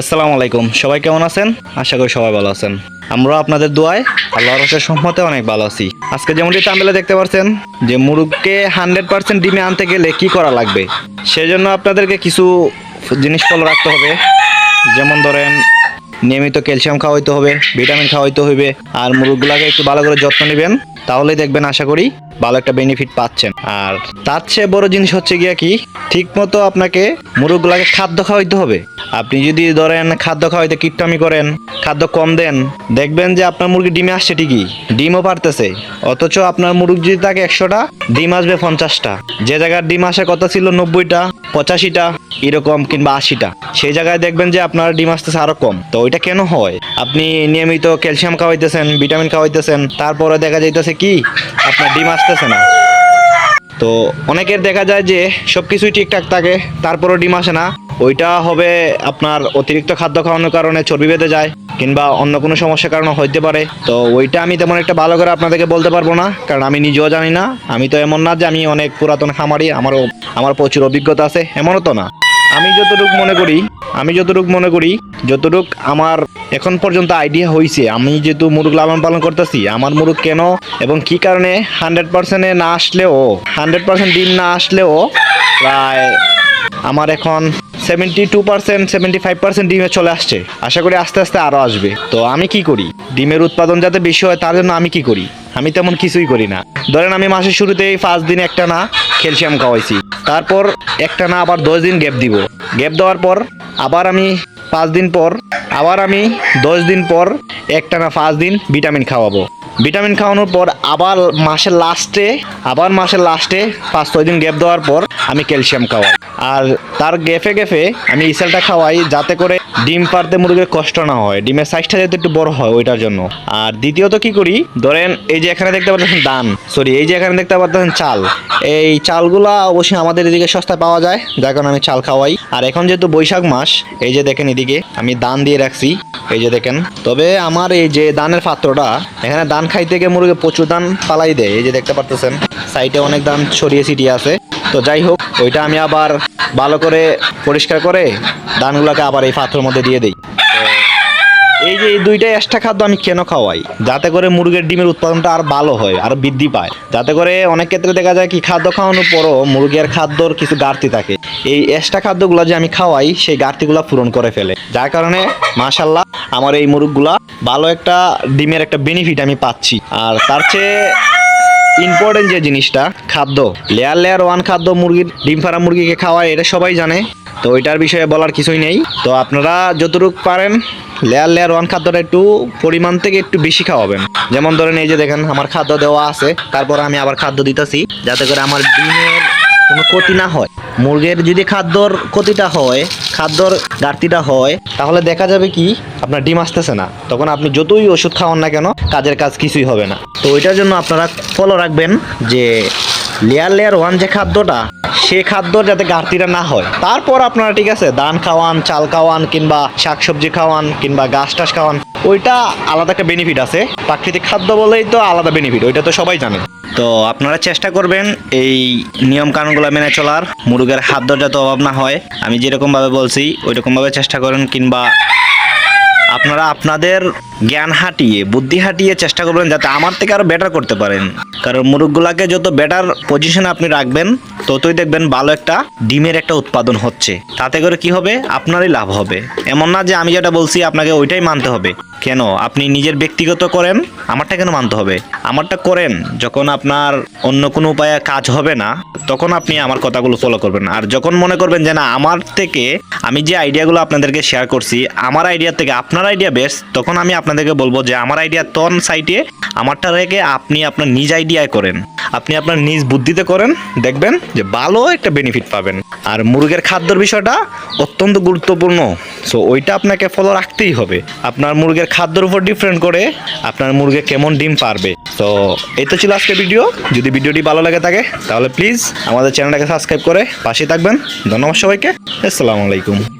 আসসালামু আলাইকুম। সবাই কেমন আছেন? আশা করি সবাই ভালো আছেন। আমরা আপনাদের দোয়ায় আল্লাহর রসের সম্মতে অনেক ভালো আছি। আজকে যেমনটি তামিলে দেখতে পাচ্ছেন, যে মুরুগকে হান্ড্রেড পার্সেন্ট ডিমে আনতে গেলে কি করা লাগবে? সেজন্য আপনাদেরকে কিছু জিনিস ফলো রাখতে হবে। যেমন ধরেন, নিয়মিত ক্যালসিয়াম খাওয়াইতে হবে, ভিটামিন খাওয়াইতে হবে, আর মুরগগুলাকে একটু ভালো করে যত্ন নেবেন। তাহলেই দেখবেন, আশা করি ভালো একটা বেনিফিট পাচ্ছেন। আর তার চেয়ে বড় জিনিস হচ্ছে গিয়া কি ঠিক মতো আপনাকে মুরগগুলাকে খাদ্য খাওয়াইতে হবে। আপনি যদি ধরেন খাদ্য খাওয়াইতে কিট্টামি করেন, খাদ্য কম দেন, দেখবেন যে আপনার মুরগি ডিমে আসছে ঠিকই, ডিমও পারতেছে। অথচ আপনার মুরগি যদি থাকে একশোটা, ডিম আসবে পঞ্চাশটা। যে জায়গার ডিম আসে কত ছিল নব্বইটা, পঁচাশিটা, এরকম কিংবা আশিটা। সেই জায়গায় দেখবেন যে আপনার ডিম আসতেছে আরও কম। তো ওইটা কেন হয়? আপনি নিয়মিত ক্যালসিয়াম খাওয়াইতেছেন, ভিটামিন খাওয়াইতেছেন, তারপরে দেখা যাইতেছে কি, আপনার ডিম আসতেছে না। তো অনেকের দেখা যায় যে সব কিছুই ঠিকঠাক থাকে, তারপরও ডিম আসে না। ওইটা হবে আপনার অতিরিক্ত খাদ্য খাওয়ানোর কারণে চর্বি বেঁধে যায়, কিংবা অন্য কোনো সমস্যার কারণে হইতে পারে। তো ওইটা আমি তেমন একটা ভালো করে আপনাদেরকে বলতে পারব না, কারণ আমি নিজেও জানি না। আমি তো এমন না যে আমি অনেক পুরাতন খামারি, আমারও, আমার প্রচুর অভিজ্ঞতা আছে, এমনও তো না। আমি যতটুকু মনে করি, আমি যতটুকু মনে করি যতটুক আমার এখন পর্যন্ত আইডিয়া হয়েছে আমি যেহেতু মুরগ লালন পালন করতেছি, আমার মুরগ কেন এবং কি কারণে হান্ড্রেড পার্সেন্টে না আসলেও হান্ড্রেড পার্সেন্ট ডিম না আসলেও প্রায় আমার এখন seventy two percent seventy five percent ডিমে চলে আসছে। আশা করি আস্তে আস্তে আরও আসবে। তো আমি কি করি? ডিমের উৎপাদন যাতে বেশি হয় তার জন্য আমি কি করি? আমি তেমন কিছুই করি না। ধরেন আমি মাসের শুরুতেই পাঁচ দিন একটা না ক্যালসিয়াম খাওয়াইছি। তারপর একটা না আবার দশ দিন গ্যাপ দিব। গ্যাপ দেওয়ার পর আবার আমি পাঁচ দিন পর আবার আমি দশ দিন পর একটানা পাঁচ দিন ভিটামিন খাওয়াবো। ভিটামিন খাওয়ানোর পর আবার মাসের লাস্টে, আবার মাসের লাস্টে পাঁচ ছয় দিন গ্যাপ দেওয়ার পর আমি ক্যালসিয়াম খাওয়াই। আর তার গেফে গেফে আমি ইসেলটা খাওয়াই যাতে করে ডিম পারতে মুরগির কষ্ট না হয়, ডিমের সাইজটা যাতে একটু বড় হয় ওইটার জন্য। আর দ্বিতীয়ত কি করি, ধরেন এই যে এখানে দেখতে পাচ্ছেন দান সরি এই যে এখানে দেখতে পাচ্ছেন চাল। এই চালগুলা অবশ্যই আমাদের এদিকে সস্তায় পাওয়া যায়, যার কারণে আমি চাল খাওয়াই। আর এখন যেহেতু বৈশাখ মাস, এই যে দেখেন এদিকে আমি দান দিয়ে রাখছি। এই যে দেখেন, তবে আমার এই যে দানের পাত্রটা, এখানে দান খাইতে গিয়ে মুরগি প্রচুর দান পালাই দেয়, এই যে দেখতে পারতেছেন, সাইডে অনেক দান ছড়িয়ে ছিটিয়ে আছে। তো যাই হোক, ওইটা আমি আবার ভালো করে পরিষ্কার করে দানগুলোকে আবার এই পাত্রের মধ্যে দিয়ে দিই। যে এই দুইটা এক্সট্রা খাদ্য আমি কেন খাওয়াই? যাতে করে মুরগির ডিমের উৎপাদনটা আর ভালো হয়, আর বৃদ্ধি পায়। যাতে করে অনেক ক্ষেত্রে দেখা যায় কি, খাদ্য খাওয়ানোর পরও মুরগির খাদ্যর কিছু ঘাটতি থাকে। এই এক্সট্রা খাদ্যগুলো যে আমি খাওয়াই, সেই ঘাটতিগুলো পূরণ করে ফেলে। যার কারণে মাশাল্লাহ আমার এই মুরগগুলা ভালো একটা ডিমের একটা বেনিফিট আমি পাচ্ছি। আর তার চেয়ে ইম্পর্টেন্ট যে জিনিসটা, খাদ্য। লেয়ার লেয়ার ওয়ান খাদ্য মুরগির, ডিম ফারা মুরগিকে খাওয়ায়, এটা সবাই জানে। তো ওইটার বিষয়ে বলার কিছুই নেই। তো আপনারা যতটুকু পারেন লেয়ার লেয়ার ওয়ান খাদ্যটা একটু পরিমাণ থেকে একটু বেশি খাওয়াবেন। যেমন ধরেন এই যে দেখেন, আমার খাদ্য দেওয়া আছে, তারপর আমি আবার খাদ্য দিতেছি, যাতে করে আমার ডিমের কোনো ক্ষতি না হয়। মুরগির যদি খাদ্যর ক্ষতিটা হয়, খাদ্যর ঘাটতিটা হয়, তাহলে দেখা যাবে কি, আপনার ডিম আসতেছে না। তখন আপনি যতই ওষুধ খাওয়ান না কেন, কাজের কাজ কিছুই হবে না। তো ওইটার জন্য আপনারা ফলো রাখবেন যে লেয়ার লেয়ার ওয়ান যে খাদ্যটা, সে খাদ্য যাতে ঘাটতিটা না হয়। তারপর আপনারা ঠিক আছে, ধান খাওয়ান, চাল খাওয়ান, কিংবা শাকসবজি খাওয়ান, কিংবা গাছ টাস খাওয়ান, ওইটা আলাদা একটা বেনিফিট আছে। প্রাকৃতিক খাদ্য বলেই তো আলাদা বেনিফিট ওইটা তো সবাই জানে। তো আপনারা চেষ্টা করবেন এই নিয়ম কানুনগুলো মেনে চলার, মুরগের খাদ্য যাতে অভাব না হয়। আমি যেরকমভাবে বলছি, ওইরকমভাবে চেষ্টা করেন, কিংবা আপনারা আপনাদের জ্ঞান হাঁটিয়ে, বুদ্ধি হাঁটিয়ে চেষ্টা করবেন যাতে আমার থেকে আরও বেটার করতে পারেন। কারণ মুরুখগুলাকে যত বেটার পজিশনে আপনি রাখবেন ততই দেখবেন ভালো একটা ডিমের একটা উৎপাদন হচ্ছে। তাতে করে কি হবে? আপনারই লাভ হবে। এমন না যে আমি যেটা বলছি আপনাকে ওইটাই মানতে হবে। কেন? আপনি নিজের ব্যক্তিগত করেন, আমারটা কেন মানতে হবে? আমারটা করেন, যখন আপনার অন্য কোনো উপায়ে কাজ হবে না, তখন আপনি আমার কথাগুলো ফলো করবেন। আর যখন মনে করবেন যে না, আমার থেকে আমি যে আইডিয়াগুলো আপনাদেরকে শেয়ার করছি, আমার আইডিয়া থেকে আপনার আইডিয়া বেস্ট তখন আমি আপনাদেরকে বলব যে, আমার আইডিয়া তন সাইটে আমারটা রেখে আপনি আপনার নিজ আইডিয়ায় করেন। আপনি আপনার নিজ বুদ্ধিতে করেন, দেখবেন যে ভালো একটা বেনিফিট পাবেন। আর মুরগের খাদ্যর বিষয়টা অত্যন্ত গুরুত্বপূর্ণ। সো ওইটা আপনাকে ফলো রাখতেই হবে। আপনার মুরগের খাদ্যর উপর ডিফারেন্ট করে আপনার মুরগে কেমন ডিম পারবে। তো এই তো ছিল আজকের ভিডিও যদি ভিডিওটি ভালো লাগে থাকে, তাহলে প্লিজ আমাদের চ্যানেলটাকে সাবস্ক্রাইব করে পাশে থাকবেন। ধন্যবাদ সবাইকে। আসসালামু আলাইকুম।